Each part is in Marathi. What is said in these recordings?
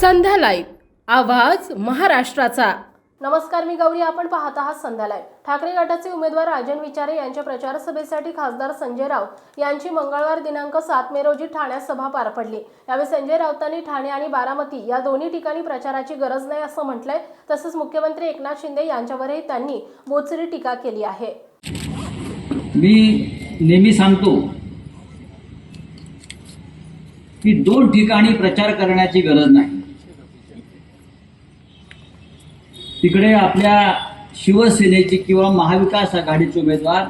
संध्या लाईव्ह आवाज महाराष्ट्राचा. नमस्कार मी गौरी. आपण पाहत आहात संध्या लाईव्ह. ठाकरे गटाचे उमेदवार राजन विचारे यांच्या प्रचार सभेसाठी खासदार संजय राऊत यांची मंगळवार दिनांक सात मे रोजी ठाण्यात सभा पार पडली. यावेळी संजय राऊतांनी ठाणे आणि बारामती या दोन्ही ठिकाणी प्रचाराची गरज नाही असं म्हटलंय. तसंच मुख्यमंत्री एकनाथ शिंदे यांच्यावरही त्यांनी बोचरी टीका केली आहे. मी नेहमी सांगतो की दोन ठिकाणी प्रचार करण्याची गरज नाही. तिकडे आपल्या शिवसेनेचे किंवा महाविकास आघाडीचे उमेदवार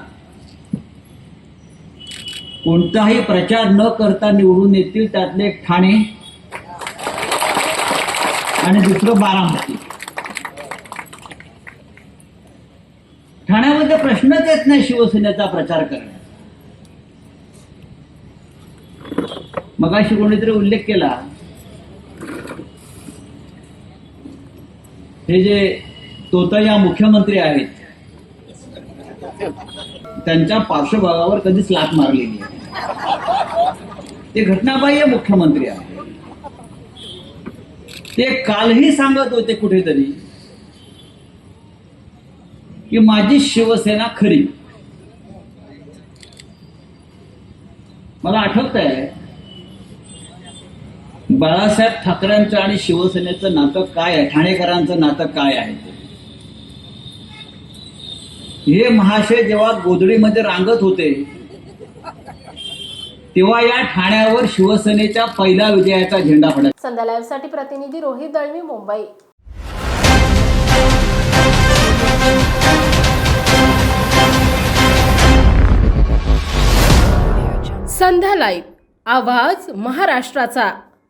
कोणताही प्रचार न करता निवडून येतील त्यातले एक ठाणे आणि दुसरं बारामती. ठाण्यामध्ये प्रश्नच येत नाही शिवसेनेचा प्रचार करण्याचा. मगाशी कोणीतरी उल्लेख केला हे जे तोता या मुख्यमंत्री आहेत त्यांच्या पार्श्वभागावर कधीच लात मारलेली आहे ते घटनाबाह्य मुख्यमंत्री आहे ते कालही सांगत होते कुठेतरी की माझी शिवसेना खरी. मला आठवत आहे बाळासाहेब ठाकरेंचं आणि शिवसेनेचं नातं काय आहे? ठाणेकरांचं नातं काय आहे? ते. हे महाशय जेव्हा गोधडीमध्ये रांगत होते तेव्हा या ठाण्यावर शिवसेनेच्या पहिल्या विजयाचा झेंडा फडकला संध्या प्रतिनिधी रोहित दळवी मुंबई. संध्या लाईव्ह आवाज महाराष्ट्राचा.